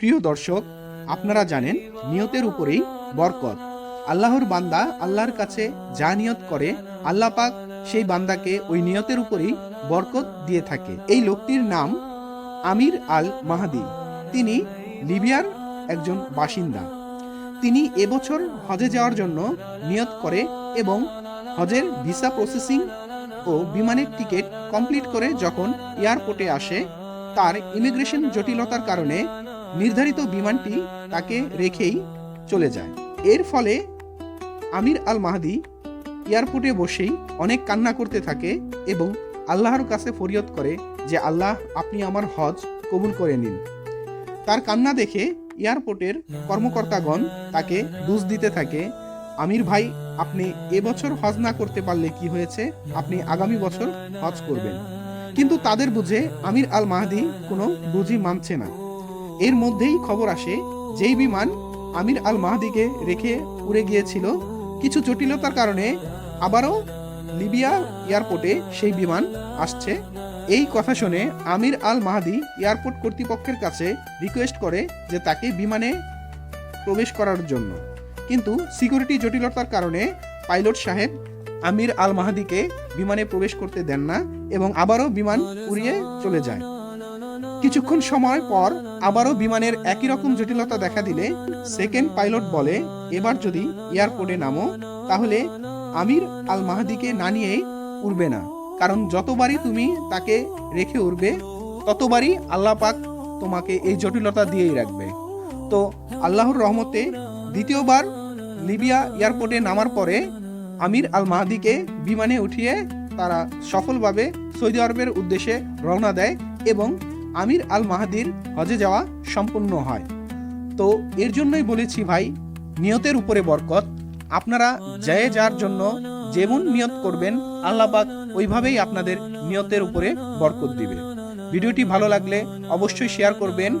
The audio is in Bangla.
প্রিয় দর্শক, আপনারা জানেন নিয়তের উপরেই বরকত। আল্লাহর বান্দা আল্লাহর কাছে যা নিয়ত করে, আল্লাহ পাক সেই বান্দাকে ওই নিয়তের উপরেই বরকত দিয়ে থাকে। এই লোকটির নাম আমির আল মাহাদি তিনি লিবিয়ার একজন বাসিন্দা। তিনি এবছর হজে যাওয়ার জন্য নিয়ত করে এবং হজের ভিসা প্রসেসিং ও বিমানের টিকিট কমপ্লিট করে যখন এয়ারপোর্টে আসে, তার ইমিগ্রেশন জটিলতার কারণে নির্ধারিত বিমানটি তাকে রেখেই চলে যায়। এর ফলে আমির আল মাহাদি এয়ারপোর্টে বসেই অনেক কান্না করতে থাকে এবং আল্লাহর কাছে ফরিয়াদ করে যে, আল্লাহ, আপনি আমার হজ কবুল করে নিন। তার কান্না দেখে এয়ারপোর্টের কর্মকর্তাগণ তাকে দুষ দিতে থাকে, আমির ভাই, আপনি এবছর হজ না করতে পারলে কি হয়েছে? আপনি আগামী বছর হজ করবেন। কিন্তু তাদের বুঝে আমির আল মাহাদি কোনো বুঝি মানছে না। এর মধ্যেই খবর আসে, যেই বিমান আমির আল মাহাদিকে রেখে উড়ে গিয়েছিল। কিছু জটিলতার কারণে আবারও লিবিয়া এয়ারপোর্টে সেই বিমান আসছে। এই কথা শুনে আমির আল মাহাদি এয়ারপোর্ট কর্তৃপক্ষের কাছে রিকোয়েস্ট করে যে তাকে বিমানে প্রবেশ করার জন্য। কিন্তু সিকিউরিটি জটিলতার কারণে পাইলট সাহেব আমির আল মাহাদিকে বিমানে প্রবেশ করতে দেন না এবং আবারও বিমান উড়িয়ে চলে যায়। কিছুক্ষণ সময় পর আবারও বিমানের একই রকম জটিলতা দেখা দিলে সেকেন্ড পাইলট বলে, এবার যদি এয়ারপোর্টে নামো, তাহলে আমির আল মাহাদিকে না নিয়ে উড়বে না। কারণ যতবারই তুমি তাকে রেখে উড়বে, ততবারই আল্লাহ পাক তোমাকে এই জটিলতা দিয়েই রাখবে। তো আল্লাহর রহমতে দ্বিতীয়বার লিবিয়া এয়ারপোর্টে নামার পরে আমির আল মাহাদিকে বিমানে উঠিয়ে তারা সফলভাবে সৌদি আরবের উদ্দেশ্যে রওনা দেয় এবং আমির আল মাহাদির হজে যাওয়া সম্পূর্ণ হয়। তো এর জন্যই বলেছি ভাই, নিয়তের উপরে বরকত। আপনারা জয়ে যার জন্য যেমন নিয়ত করবেন আল্লাপাক ওইভাবেই আপনাদের নিয়তের উপরে বরকত দিবে। ভিডিওটি ভালো লাগলে অবশ্যই শেয়ার করবেন।